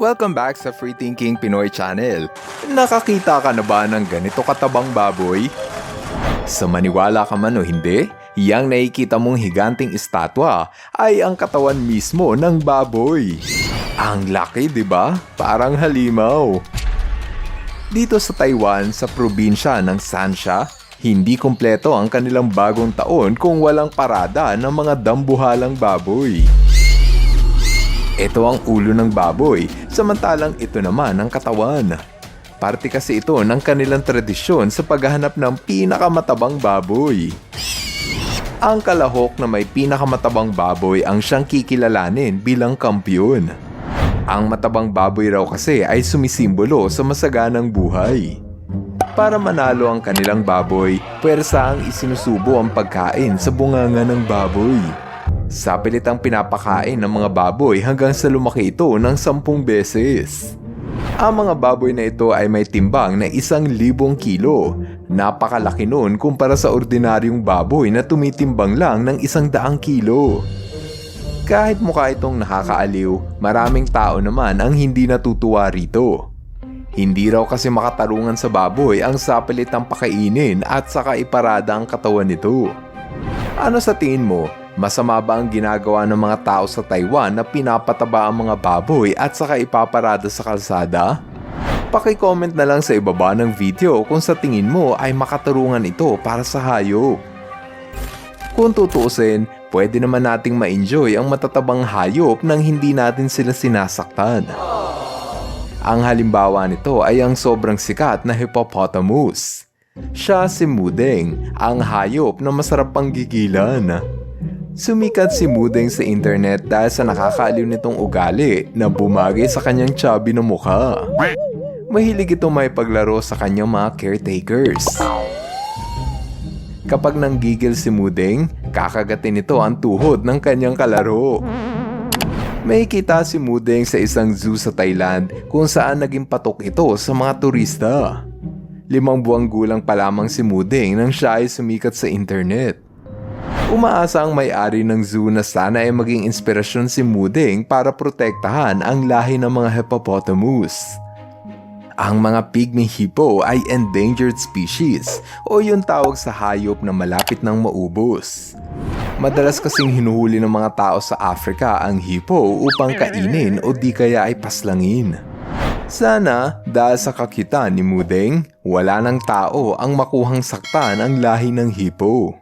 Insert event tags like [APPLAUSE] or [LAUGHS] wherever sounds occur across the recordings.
Welcome back sa Free Thinking Pinoy Channel. Nakakita ka na ba ng ganito katabang baboy? Sa maniwala ka man o hindi, yang nakikita mong higanting estatwa ay ang katawan mismo ng baboy. Ang laki, di ba? Parang halimaw. Dito sa Taiwan, sa probinsya ng Sansha, hindi kumpleto ang kanilang bagong taon kung walang parada ng mga dambuhalang baboy. Ito ang ulo ng baboy, samantalang ito naman ang katawan. Parte kasi ito ng kanilang tradisyon sa paghahanap ng pinakamatabang baboy. Ang kalahok na may pinakamatabang baboy ang siyang kikilalanin bilang kampyon. Ang matabang baboy raw kasi ay sumisimbolo sa masaganang buhay. Para manalo ang kanilang baboy, pwersa ang isinusubo ang pagkain sa bunganga ng baboy. Sapilit ang pinapakain ng mga baboy hanggang sa lumaki ito ng sampung beses. Ang mga baboy na ito ay may timbang na isang libong kilo. Napakalaki nun kumpara sa ordinaryong baboy na tumitimbang lang ng isang daang kilo. Kahit mukha itong nakakaaliw, maraming tao naman ang hindi natutuwa rito. Hindi raw kasi makatarungan sa baboy ang sapilit ng pakainin at saka iparada ang katawan nito. Ano sa tingin mo? Masama ba ang ginagawa ng mga tao sa Taiwan na pinapataba ang mga baboy at saka ipaparada sa kalsada? Paki-comment na lang sa ibaba ng video kung sa tingin mo ay makatarungan ito para sa hayop. Kung tutusin, pwede naman nating ma-enjoy ang matatabang hayop nang hindi natin sila sinasaktan. Ang halimbawa nito ay ang sobrang sikat na hippopotamus. Siya si Mudeng, ang hayop na masarap pang gigilan. Sumikat si Mudeng sa internet dahil sa nakakaaliw nitong ugali na bumagay sa kanyang chubby na mukha. Mahilig ito may paglaro sa kanyang mga caretakers. Kapag nanggigil si Mudeng, kakagatin nito ang tuhod ng kanyang kalaro. May kita si Mudeng sa isang zoo sa Thailand kung saan naging patok ito sa mga turista. Limang buwang gulang pa lamang si Mudeng nang siya ay sumikat sa internet. Umaasa ang may-ari ng zoo na sana ay maging inspirasyon si Mudeng para protektahan ang lahi ng mga hippopotamus. Ang mga pygmy hippo ay endangered species o yung tawag sa hayop na malapit ng maubos. Madalas kasing hinuhuli ng mga tao sa Africa ang hippo upang kainin o di kaya ay paslangin. Sana, dahil sa kakita ni Mudeng, wala ng tao ang makuhang saktan ang lahi ng hippo.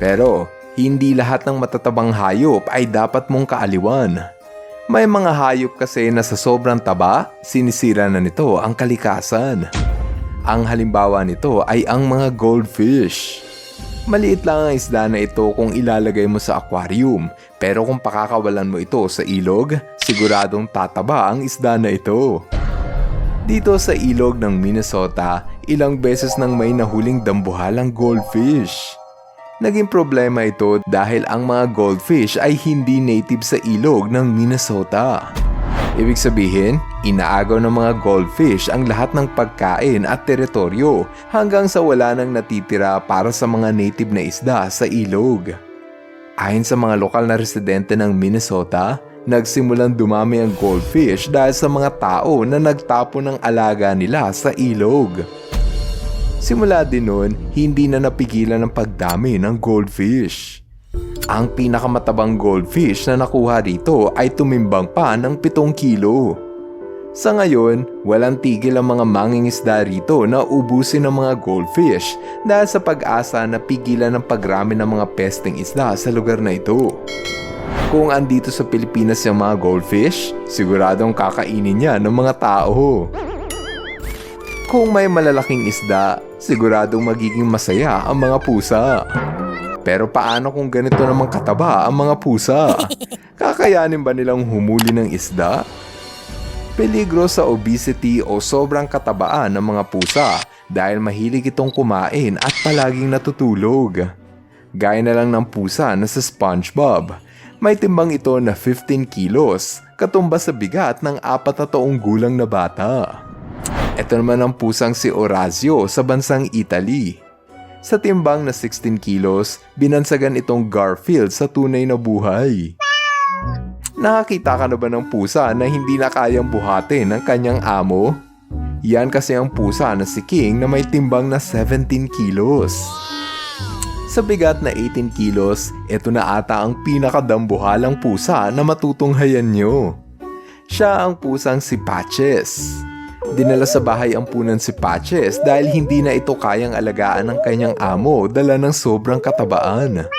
Pero, hindi lahat ng matatabang hayop ay dapat mong kaaliwan. May mga hayop kasi na sa sobrang taba, sinisira na nito ang kalikasan. Ang halimbawa nito ay ang mga goldfish. Maliit lang ang isda na ito kung ilalagay mo sa aquarium, pero kung pakakawalan mo ito sa ilog, siguradong tataba ang isda na ito. Dito sa ilog ng Minnesota, ilang beses nang may nahuling dambuhalang goldfish. Naging problema ito dahil ang mga goldfish ay hindi native sa ilog ng Minnesota. Ibig sabihin, inaagaw ng mga goldfish ang lahat ng pagkain at teritoryo hanggang sa wala nang natitira para sa mga native na isda sa ilog. Ayon sa mga lokal na residente ng Minnesota, nagsimulang dumami ang goldfish dahil sa mga tao na nagtapo ng alaga nila sa ilog. Simula din noon, hindi na napigilan ang pagdami ng goldfish. Ang pinakamatabang goldfish na nakuha rito ay tumimbang pa ng 7 kilo. Sa ngayon, walang tigil ang mga mangingisda rito na ubusin ng mga goldfish dahil sa pag-asa na pigilan ng pagrami ng mga pesteng isda sa lugar na ito. Kung andito sa Pilipinas yung mga goldfish, siguradong kakainin niya ng mga tao. Kung may malalaking isda, siguradong magiging masaya ang mga pusa. Pero paano kung ganito namang kataba ang mga pusa? [LAUGHS] Kakayanin ba nilang humuli ng isda? Peligro sa obesity o sobrang katabaan ng mga pusa dahil mahilig itong kumain at palaging natutulog. Gaya na lang ng pusa na sa SpongeBob. May timbang ito na 15 kilos, katumba sa bigat ng apat na taong gulang na bata. Ito naman ang pusang si Orazio sa bansang Italy. Sa timbang na 16 kilos, binansagan itong Garfield sa tunay na buhay. Nakakita ka na ba ng pusa na hindi na kayang buhatin ng kanyang amo? Yan kasi ang pusa na si King na may timbang na 17 kilos. Sa bigat na 18 kilos, ito na ata ang pinakadambuhalang pusa na matutunghayan nyo. Siya ang pusang si Patches. Dinala sa bahay ang punan si Patches dahil hindi na ito kayang alagaan ng kanyang amo dala ng sobrang katabaan.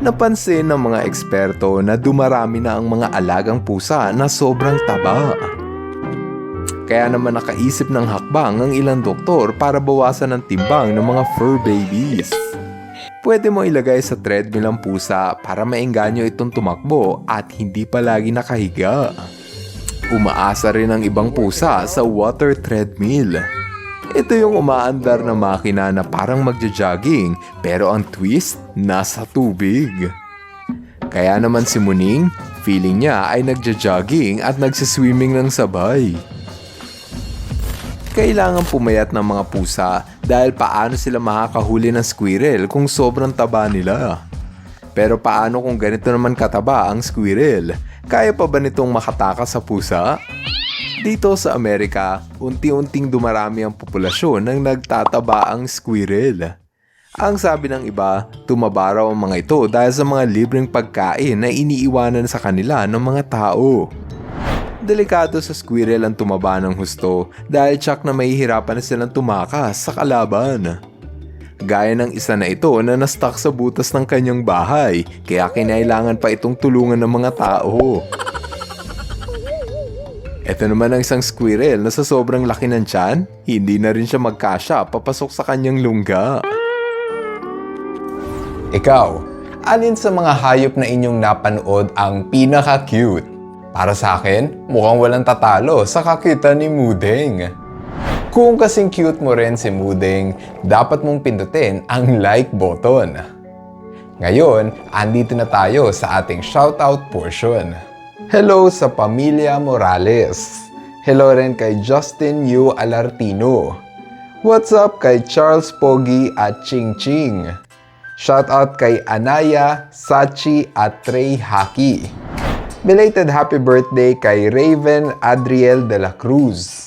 Napansin ng mga eksperto na dumarami na ang mga alagang pusa na sobrang taba. Kaya naman nakaisip ng hakbang ang ilang doktor para bawasan ang timbang ng mga fur babies. Pwede mo ilagay sa treadmill ang pusa para maengganyo itong tumakbo at hindi palagi nakahiga. Umaasa rin ang ibang pusa sa water treadmill. Ito yung umaandar na makina na parang magja-jogging pero ang twist nasa tubig. Kaya naman si Muning, feeling niya ay nagja-jogging at nagsiswimming ng sabay. Kailangan pumayat ng mga pusa dahil paano sila makakahuli ng squirrel kung sobrang taba nila. Pero paano kung ganito naman kataba ang squirrel? Kaya pa ba nitong makatakas sa pusa? Dito sa Amerika, unti-unting dumarami ang populasyon ng nagtataba ang squirrel. Ang sabi ng iba, tumaba raw ang mga ito dahil sa mga libreng pagkain na iniiwanan sa kanila ng mga tao. Delikado sa squirrel ang tumaba ng husto dahil tsak na mahihirapan na silang tumakas sa kalaban. Gaya ng isa na ito na nastak sa butas ng kanyang bahay kaya kinailangan pa itong tulungan ng mga tao. Ito naman ang isang squirrel na sa sobrang laki ng tiyan, hindi na rin siya magkasya papasok sa kanyang lungga. Ikaw, alin sa mga hayop na inyong napanood ang pinaka-cute? Para sa akin, mukhang walang tatalo sa kakita ni Mudeng. Kung kasing cute mo rin si Mudeng, dapat mong pindutin ang like button. Ngayon, andito na tayo sa ating shoutout portion. Hello sa Pamilya Morales. Hello rin kay Justin U. Alartino. What's up kay Charles Pogi at Ching Ching. Shoutout kay Anaya, Sachi at Trey Haki. Belated happy birthday kay Raven Adriel de la Cruz